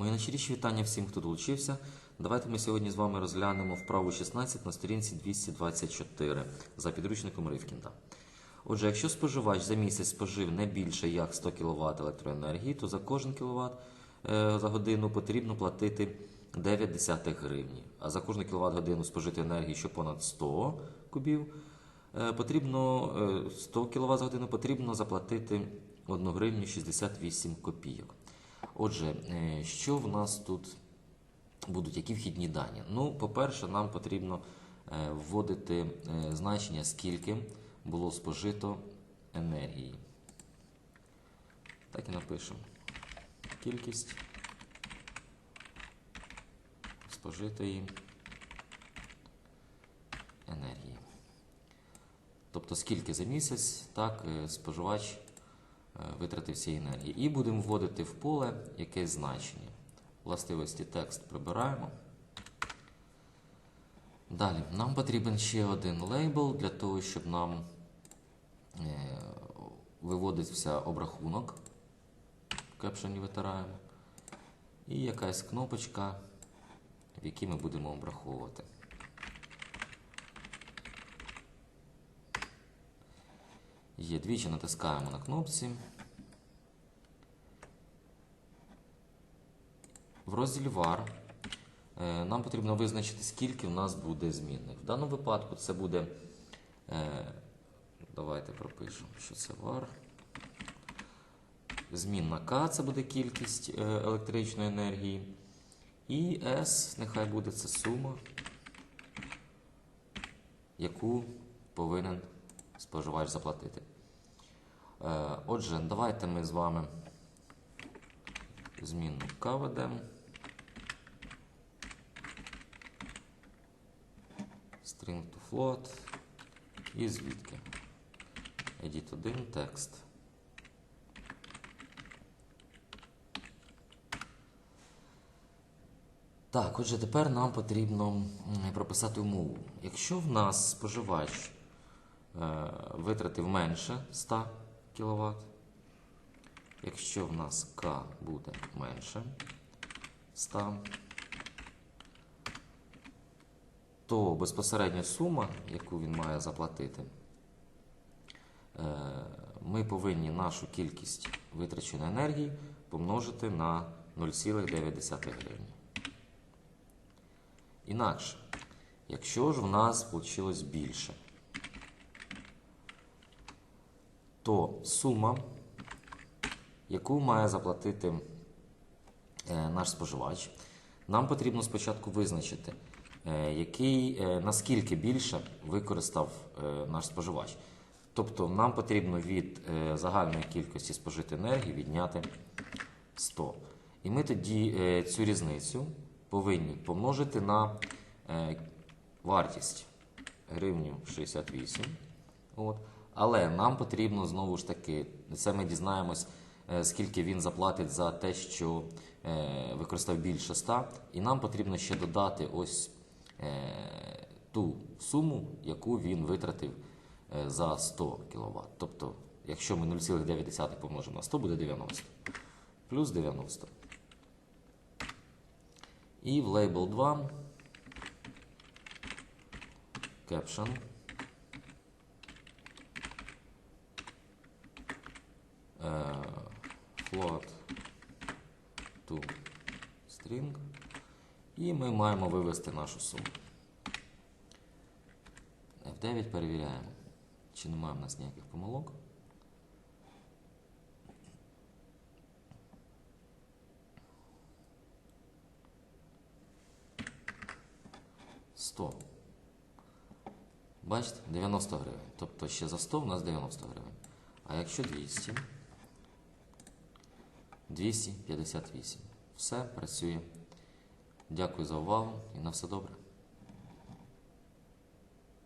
Мої найщиріші вітання всім, хто долучився. Давайте ми сьогодні з вами розглянемо вправу 16 на сторінці 224 за підручником Ривкінда. Отже, якщо споживач за місяць спожив не більше як 100 кВт електроенергії, то за кожен кВт за годину потрібно платити 9 гривні. А за кожну кВт годину спожити енергії, що понад 100 кубів, е, потрібно е, 100 кВт за годину потрібно заплатити 1 гривню 68 копійок. Отже, е, що в нас тут будуть, які вхідні дані? Ну, по-перше, нам потрібно е, вводити е, значення, скільки було спожито енергії. Так і напишемо. Кількість спожитої енергії. Тобто, скільки за місяць так споживач е, витратив цієї енергії. І будемо вводити в поле якесь значення. Властивості текст прибираємо. Далі, нам потрібен ще один лейбл для того, щоб нам е, виводився обрахунок. Кепшені витираємо. І якась кнопочка, в якій ми будемо обраховувати. Є двічі натискаємо на кнопці. В розділі var е, нам потрібно визначити, скільки в нас буде змінних. В даному випадку це буде. е, Давайте пропишемо, що це var. Змінна К це буде кількість е, електричної енергії. І S, нехай буде це сума, яку повинен споживач заплатити. Отже, давайте ми з вами змінну К ведемо. String to float. І звідки? Edit 1 текст. Так, отже, тепер нам потрібно прописати умову. Якщо в нас споживач е, витратив менше 100 кВт, якщо в нас К буде менше 100, то безпосередня сума, яку він має заплатити, е, ми повинні нашу кількість витраченої енергії помножити на 0,9 гривні. Інакше, якщо ж в нас вийшло більше, то сума, яку має заплатити е, наш споживач, нам потрібно спочатку визначити, який, е, наскільки більше використав е, наш споживач. Тобто нам потрібно від е, загальної кількості спожитої енергії відняти 100. І ми тоді е, цю різницю повинні помножити на е, вартість гривню 68. От. Але нам потрібно знову ж таки, це ми дізнаємось, е, скільки він заплатить за те, що е, використав більше 100. І нам потрібно ще додати ось е, ту суму, яку він витратив е, за 100 кВт. Тобто, якщо ми 0,9 помножимо на 100, буде 90. Плюс 90. І в label 2 caption е, float to string і ми маємо вивести нашу суму. F9 перевіряємо, чи немає в нас ніяких помилок. Сто. Бачите, 90 гривень. Тобто ще за 100 в нас 90 гривень. А якщо 200, 258. Все працює. Дякую за увагу і на все добре.